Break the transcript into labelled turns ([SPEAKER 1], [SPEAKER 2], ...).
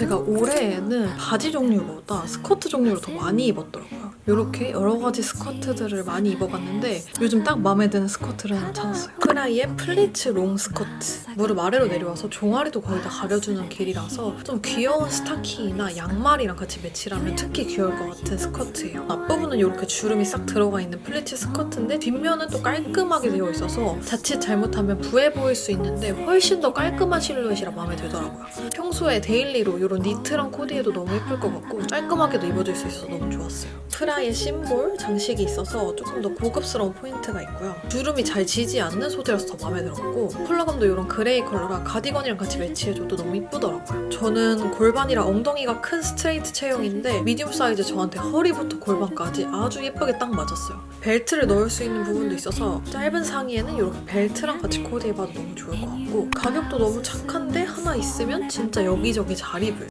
[SPEAKER 1] 제가 올해에는 바지 종류보다 스커트 종류를 더 많이 입었더라고요. 이렇게 여러 가지 스커트들을 많이 입어봤는데 요즘 딱 마음에 드는 스커트를 하나 찾았어요. 프라이의 플리츠 롱 스커트. 무릎 아래로 내려와서 종아리도 거의 다 가려주는 길이라서 좀 귀여운 스타킹이나 양말이랑 같이 매치를 하면 특히 귀여울 것 같은 스커트예요. 앞부분은 이렇게 주름이 싹 들어가 있는 플리츠 스커트인데 뒷면은 또 깔끔하게 되어 있어서 자칫 잘못하면 부해 보일 수 있는데 훨씬 더 깔끔한 실루엣이라 마음에 들더라고요. 평소에 데일리로 이런 니트랑 코디에도 너무 예쁠 것 같고 깔끔하게도 입어줄 수 있어서 너무 좋았어요. 프라이의 심볼 장식이 있어서 조금 더 고급스러운 포인트가 있고요. 주름이 잘 지지 않는 소재라서 더 마음에 들었고 컬러감도 이런 그레이 컬러라 가디건이랑 같이 매치해줘도 너무 이쁘더라고요. 저는 골반이랑 엉덩이가 큰 스트레이트 체형인데 미디움 사이즈 저한테 허리부터 골반까지 아주 예쁘게 딱 맞았어요. 벨트를 넣을 수 있는 부분도 있어서 짧은 상의에는 이렇게 벨트랑 같이 코디해봐도 너무 좋을 것 같고 가격도 너무 착한데 하나 있으면 진짜 여기저기 잘 입을